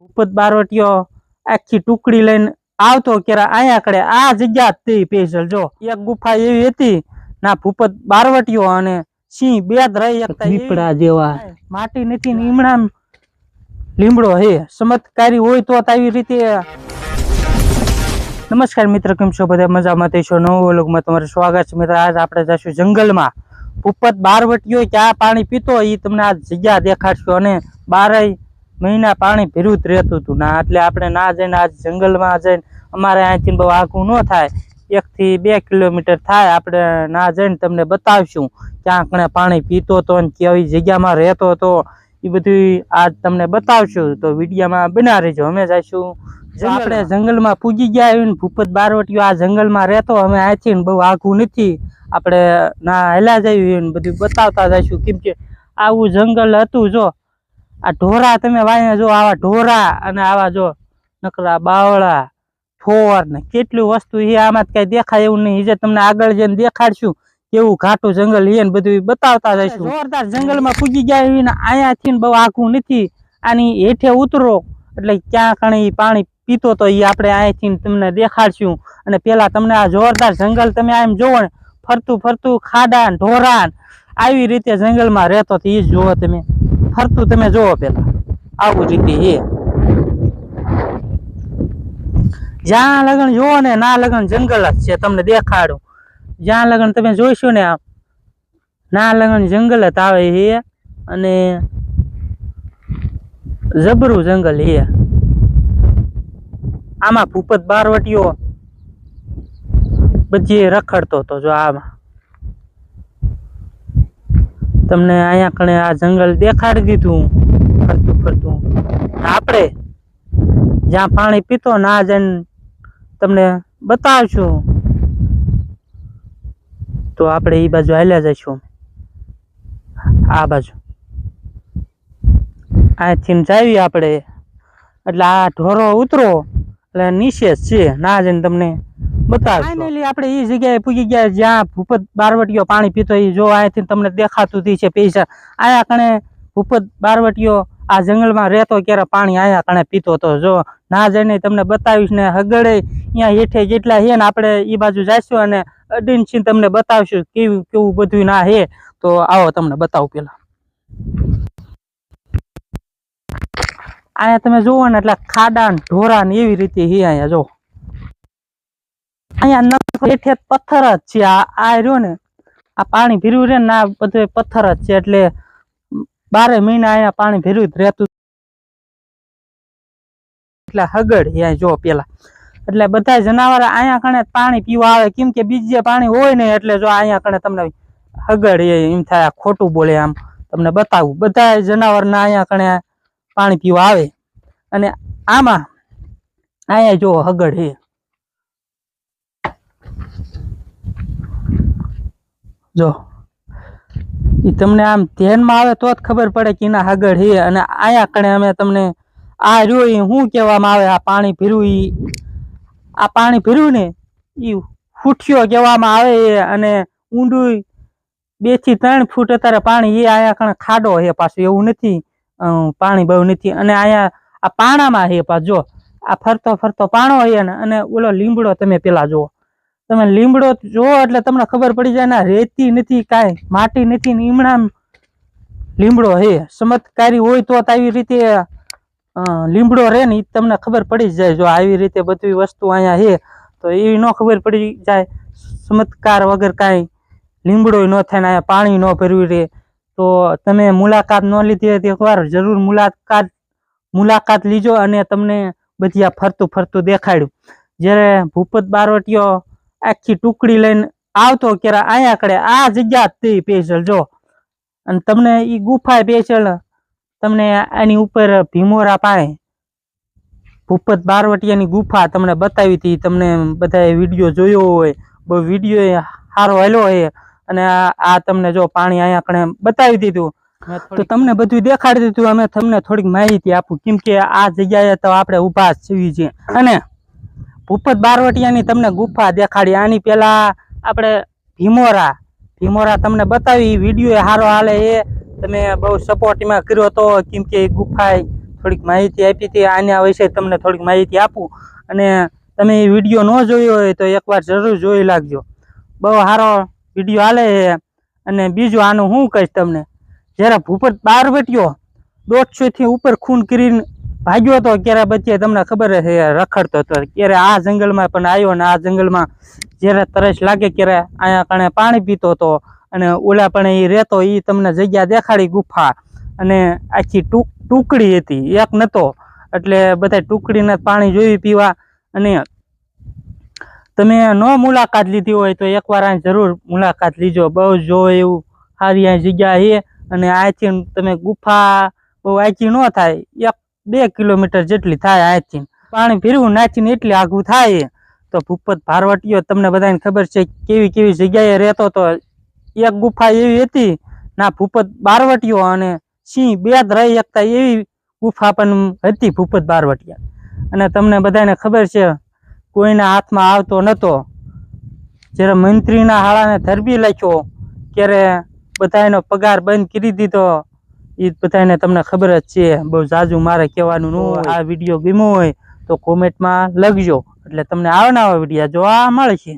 ભૂપત બારવટીઓ આખી ટુકડી લઈને આવતો કે અહીંયા કડે આ જગ્યા તે પેશલ જો. એક ગુફા એવી હતી ના ભૂપત બારવટીઓ અને સિંહ બે રહી શકતા જેવા. માટી નથી ને ઈમણામ લીમડો હે. ચમત્કારી હોય તો આવી રીતે નમસ્કાર મિત્ર કેમ છો બધા? મજામાં તે છો? નવો વ્લોગમાં તમારું સ્વાગત છે. મિત્ર આજ આપણે જઈશું જંગલમાં. ભૂપત બારવટીઓ ક્યાં પાણી પીતો એ તમને આ જગ્યા દેખાડશું અને બારેય મહિના પાણી ભીરું જ રહેતું હતું. ના એટલે આપણે ના જઈને આજ જંગલમાં જઈને અમારે અહીંથી બહુ આઘું ન થાય. એકથી બે કિલોમીટર થાય આપણે ના જઈને તમને બતાવશું. ક્યાં કણે પાણી પીતો હતો અને કેવી જગ્યામાં રહેતો હતો એ બધું આજ તમને બતાવશું. તો વિડીયામાં બના રહેજો. અમે જઈશું. જો આપણે જંગલમાં પૂજી ગયા આવીને ભૂપત બારવટીઓ આ જંગલમાં રહેતો અમે અહીંથી બહુ આઘું નથી. આપણે ના હેલા જઈએ ને બધું બતાવતા જઈશું. કેમ કે આવું જંગલ હતું જો આ ઢોરા તમે વાય જો આવા ઢોરા અને આવા જો નકરા બાવળા ફોર ને કેટલી વસ્તુ એ આમાં કઈ દેખાય એવું નહીં. જે તમને આગળ જઈને દેખાડશું કેવું ઘાટું જંગલ એ બધું બતાવતા જઈશું જોરદાર જંગલમાં પૂગી ગયા એવી ને અહીંયાથી બહુ આઘું નથી. આની હેઠે ઉતરો એટલે ક્યાં કણે પાણી પીતો તો એ આપણે અહીંયાથી તમને દેખાડશું. અને પેલા તમને આ જોરદાર જંગલ તમે આમ જોવો ને ફરતું ફરતું ખાડા ઢોરા આવી રીતે જંગલમાં રહેતો એ જ જોવો તમે. ફરતું તમે જોવો પેલા. આવું રીતે એ. જ્યાં લગન જોવો ને ના લગન જંગલ જ છે, તમને દેખાડું. જ્યાં લગન તમે જોઈશો ને આમ, ના લગન જંગલ જ આવે છે અને જબરું જંગલ છે આમાં ભૂપત બારવટીઓ બધી રખડતો હતો જો આમાં. તમને અહીંયા કણે આ જંગલ દેખાડી દીધું. ફરતું ફરતું. આપણે જ્યાં પાણી પીતો ના જઈને તમને બતાવશું. તો આપણે એ બાજુ હાલ્યા જઈશું. આ બાજુ. અહીંથી જાવી આપણે. એટલે આ ઢોરો ઉતરો. એટલે નીચે જ છે. ના જઈને તમને ફાઇનલી આપણે એ જગ્યાએ પૂગી ગયા જ્યાં ભૂપત બારવટીયો પાણી પીતો એ જો અહીંથી તમને દેખાતું હતી છે પૈસા. આયા કણે ભૂપત બારવટીયો આ જંગલમાં રહેતો ક્યારે પાણી આયા કણે પીતો હતો. જો ના જઈને તમને બતાવીશ ને હગડે અહીંયા હેઠે જેટલા છે ને આપણે એ બાજુ જઈશું અને અડીન છીન તમને બતાવશું કેવું કેવું બધું ના હે. તો આવો તમને બતાવું પેલા. અહીંયા તમે જુઓ ને એટલે ખાડા ઢોરા ને એવી રીતે હે અહીંયા જો. અહીંયા હેઠે પથ્થર જ છે. આ રહ્યો ને, આ પાણી ભીરું રહે ને, આ બધું પથ્થર જ છે. એટલે બારે મહિના અહીંયા પાણી ભીરું જ રહેતું. એટલે હગડ અહીંયા જો પેલા. એટલે બધા જનાવર અહીંયા કણે પાણી પીવા આવે. કેમ કે બીજે પાણી હોય ને એટલે જો અહીંયા કણે તમને હગડ એમ થાય, ખોટું બોલે આમ. તમને બતાવું. બધા જનાવરના અહીંયા કણે પાણી પીવા આવે. અને આમાં અહીંયા જો હગડ છે. જો. એ તમને આમ ધ્યાનમાં આવે તો જ ખબર પડે કે એના આગળ હે અને અહીંયા કણે અમે તમને આ રહ્યો એ શું કહેવામાં આવે, આ પાણી ભીરું એ આ પાણી ભીરું ને એ ફૂટ્યો કહેવામાં આવે છે અને ઊંડું બેથી ત્રણ ફૂટ અત્યારે પાણી એ અહીંયા કણે ખાડો હે પાછું, એવું નથી. પાણી બહુ નથી અને અહીંયા આ પાણામાં હે પાછો, જો. આ ફરતો ફરતો પાણો હે અને ઓલો લીમડો તમે પેલા જુઓ. તમે લીમડો જુઓ એટલે તમને ખબર પડી જાય ને રેતી નથી કાંઈ, માટી નથી ને ઈમણામ લીમડો હે. ચમત્કારી હોય તો આવી રીતે લીમડો રહે ને એ તમને ખબર પડી જાય જો આવી રીતે બધી વસ્તુ અહીંયા હે. તો એવી ન ખબર પડી જાય, ચમત્કાર વગર કાંઈ લીમડો ન થાય ને અહીંયા પાણી ન ભરવી રહે. તો તમે મુલાકાત ન લીધી હોય એકવાર જરૂર મુલાકાત મુલાકાત લીજો અને તમને બધી આ ફરતું ફરતું દેખાડ્યું. જ્યારે ભૂપત બારવટીયો આખી ટુકડી લઈને આવતો ક્યારે અહીંયા કડે આ જગ્યા તે પેશલ જો. અને તમને એ ગુફા પેશલ તમને આની ઉપર ભીમોરા પાય ભૂપત બારવટીયાની ગુફા તમને બતાવી હતી તમને બધાએ વીડિયો જોયો હોય બહુ વીડિયો સારો હેલો હોય. અને આ તમને જો પાણી અહીંયા કણે બતાવી દીધું. તો તમને બધું દેખાડી દીધું અમે તમને થોડીક માહિતી આપું. કેમ કે આ જગ્યાએ તો આપણે ઊભા જ છીએ છીએ. અને ભૂપત બારવટિયાની તમને ગુફા દેખાડી. આની પેલા આપણે ભીમોરા. ભીમોરા તમને બતાવી. વીડિયો સારો હાલે એ. તમે બહુ સપોર્ટમાં કર્યો તો કેમ કે એ ગુફા થોડીક માહિતી આપી હતી. આના વિશે તમને થોડીક માહિતી આપું. અને તમે એ વીડિયો ન જોયો હોય તો એકવાર જરૂર જોઈ લાગજો. બહુ સારો વીડિયો હાલે છે અને બીજું આનું હું કહીશ તમને. જ્યારે ભૂપત બારવટીઓ દોઢસોથી ઉપર ખૂન કરીને ભાગ્યો હતો ક્યારે બચ્ચે, તમને ખબર છે રખડતો હતો. ક્યારે આ જંગલમાં પણ આવ્યો ને આ જંગલમાં જ્યારે તરસ લાગે ક્યારે અહીંયા કણે પાણી પીતો હતો અને ઓલા પણ એ રહેતો એ તમને જગ્યા દેખાડી ગુફા. અને આખી ટૂક, ટુકડી હતી, એક નહોતો એટલે બધા ટુકડીને પાણી જોઈ પીવા. અને તમે ન મુલાકાત લીધી હોય તો એકવાર અહીં જરૂર મુલાકાત લીજો. બહુ જો એવું સારી અહીં જગ્યા છે અને આથી તમે ગુફા બહુ આખી ન થાય. એક બે કિલોમીટર જેટલી થાય અહીંથી પાણી ફેરવું નાચીને એટલી આઘું થાય. તો ભૂપત ભારવટીયો તમને બધાને ખબર છે કેવી કેવી જગ્યાએ રહેતો હતો એક ગુફા એવી હતી. ના, ભૂપત બારવટીયો અને સિંહ બે જ રહી શકતા એવી ગુફા પણ હતી ભૂપત બારવટીયા. અને તમને બધાને ખબર છે, કોઈના હાથમાં આવતો નતો. જ્યારે મંત્રીના હાળાને ધરબી લખ્યો, ત્યારે બધાનો પગાર બંધ કરી દીધો. એ બધાને તમને ખબર જ છે બહુ જાજુ મારે કહેવાનું ન હોય આ વીડિયો ગમ્યો હોય તો કોમેન્ટમાં લખજો. એટલે તમને આવનારા વીડિયો જોવા મળશે.